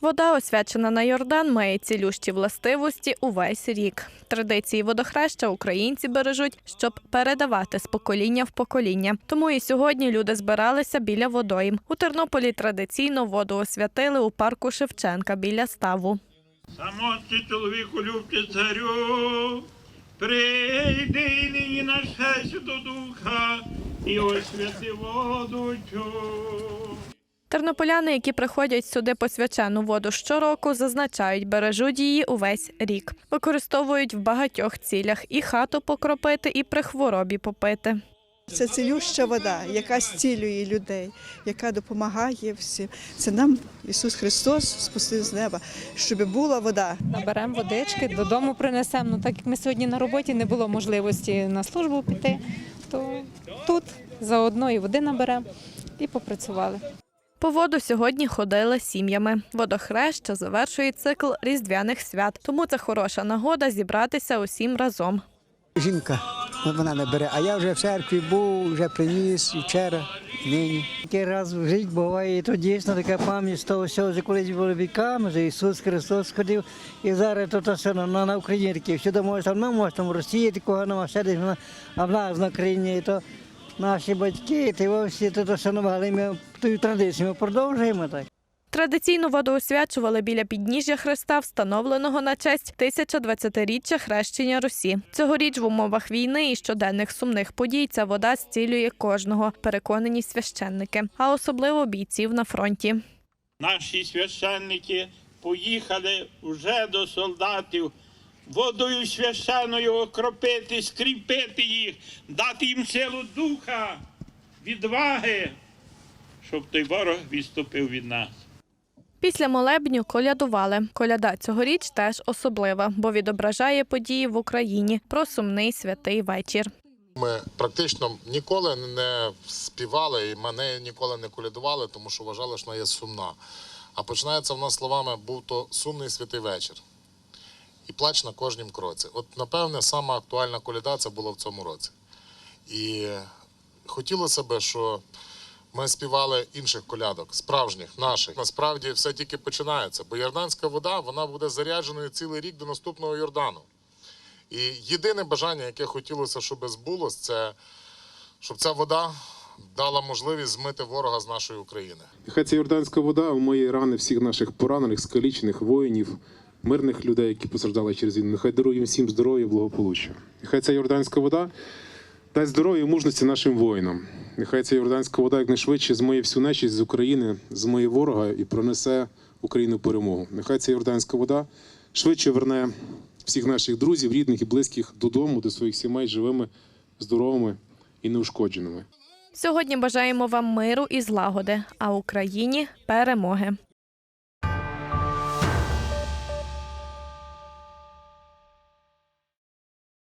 Вода, освячена на Йордан, має цілющі властивості увесь рік. Традиції водохреща українці бережуть, щоб передавати з покоління в покоління. Тому і сьогодні люди збиралися біля водойм. У Тернополі традиційно воду освятили у парку Шевченка біля ставу. Самотці чоловіку любче царю, прийди нині на щастя до духа і освяти воду цю. Тернополяни, які приходять сюди по свячену воду щороку, зазначають, бережуть її увесь рік. Використовують в багатьох цілях і хату покропити, і при хворобі попити. Це цілюща вода, яка зцілює людей, яка допомагає всім. Це нам Ісус Христос спустив з неба, щоб була вода. Наберемо водички, додому принесемо. Ну, так як ми сьогодні на роботі не було можливості на службу піти, то тут заодно і води наберемо і попрацювали. По воду сьогодні ходили сім'ями. Водохреща завершує цикл різдвяних свят, тому це хороша нагода зібратися усім разом. Жінка вона не бере, а я вже в церкві був, вже приніс вчора, нині. Такий раз в житті буває, і то дійсно така пам'ять з того всього, що колись було віками, що Ісус Христос ходив, і зараз то, то все на, на, на Україні таке, всюди може там, ну, може там в Росії такого нема, ще десь, а в нас на Україні, і то наші батьки, ти всі то, то шанували, ми ту традицію ми продовжуємо так. Традиційно воду освячували біля підніжжя Христа, встановленого на честь 1020-річчя хрещення Русі. Цьогоріч в умовах війни і щоденних сумних подій ця вода зцілює кожного, переконані священники, а особливо бійців на фронті. Наші священники поїхали вже до солдатів водою священною окропити, скріпити їх, дати їм силу духа, відваги, щоб той ворог відступив від нас. Після молебню колядували. Коляда цьогоріч теж особлива, бо відображає події в Україні про сумний святий вечір. Ми практично ніколи не співали і мене ніколи не колядували, тому що вважали, що вона є сумна. А починається в нас словами був то сумний святий вечір. Плач на кожнім кроці. От, напевне, сама актуальна коляда це було в цьому році. І хотілося б, що ми співали інших колядок, справжніх, наших. Насправді все тільки починається, бо Йорданська вода вона буде зарядженою цілий рік до наступного Йордану. І єдине бажання, яке хотілося, щоб збулось, це щоб ця вода дала можливість змити ворога з нашої України. Нехай ця йорданська вода вмиє рани всіх наших поранених, скалічених воїнів, мирних людей, які постраждали через війну. Нехай дарує всім здоров'я і благополуччя. Нехай ця йорданська вода дасть здоров'я і мужності нашим воїнам. Нехай ця йорданська вода якнайшвидше змиє всю нечість з України, змиє ворога і пронесе Україну перемогу. Нехай ця йорданська вода швидше верне всіх наших друзів, рідних і близьких додому, до своїх сімей живими, здоровими і неушкодженими. Сьогодні бажаємо вам миру і злагоди, а Україні перемоги.